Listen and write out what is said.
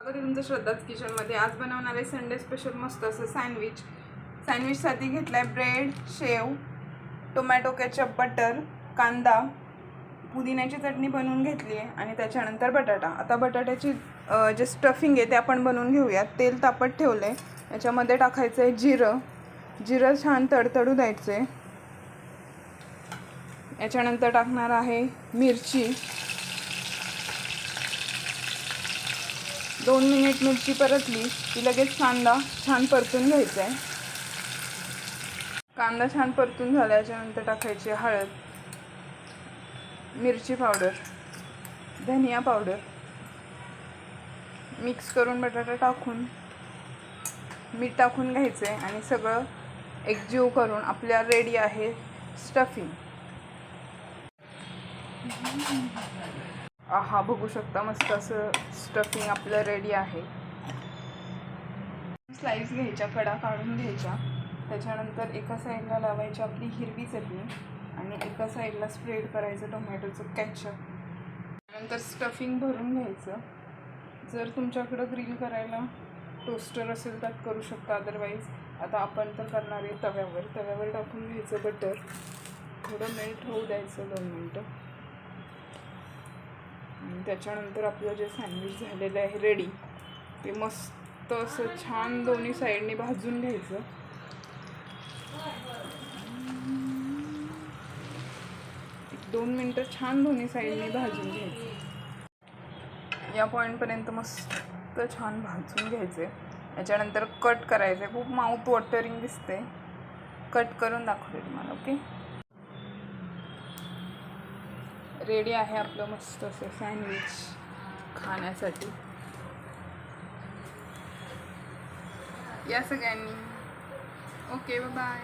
स्वागत तुमचं श्रद्धाच किचनमध्ये. आज बनवणार आहे संडे स्पेशल मस्त असं सँडविच सँडविचसाठी घेतलं आहे ब्रेड शेव टोमॅटो केचप बटर कांदा पुदिन्याची चटणी बनवून घेतली आहे आणि त्याच्यानंतर बटाटा. आता बटाट्याची जे स्टफिंग आहे ते आपण बनवून घेऊयात. तेल तापत ठेवलं आहे याच्यामध्ये टाकायचं आहे जिरं. जिरं छान तडतडू द्यायचं आहे याच्यानंतर टाकणार आहे मिरची. दोन मिनिट मिरची परतली की लगेच कांदा छान परतून घ्यायचा आहे. कांदा छान परतून झाल्याच्यानंतर टाकायची हळद मिरची पावडर धनिया पावडर. मिक्स करून बटाटा टाकून मीठ टाकून घ्यायचं आहे आणि सगळं एकजीव करून आपल्या रेडी आहे स्टफिंग हा बघू शकता मस्त असं स्टफिंग आपलं रेडी आहे. स्लाईस घ्यायच्या कडा काढून घ्यायच्या. त्याच्यानंतर एका साईडला लावायची आपली हिरवी चटणी आणि एका साईडला स्प्रेड करायचं टोमॅटोचं कॅचअप त्यानंतर स्टफिंग भरून घ्यायचं. जर तुमच्याकडं ग्रिल करायला टोस्टर असेल तर करू शकता अदरवाईज आता आपण तर करणार आहे तव्यावर. तव्यावर टाकून घ्यायचं बटर थोडं मेल्ट होऊ द्यायचं दोन मिनटं. आणि त्याच्यानंतर आपलं जे सँडविच झालेलं आहे रेडी ते मस्त असं छान दोन्ही साईडने भाजून घ्यायचं. दोन मिनटं छान दोन्ही साईडने भाजून घ्यायचं. या पॉईंटपर्यंत मस्त छान भाजून घ्यायचे. याच्यानंतर कट करायचे खूप माउथ वॉटरिंग दिसते कट करून दाखवते तुम्हाला ओके रेडी आहे आपलं मस्त असं सँडविच खाण्यासाठी. या सगळ्यांनी. Okay bye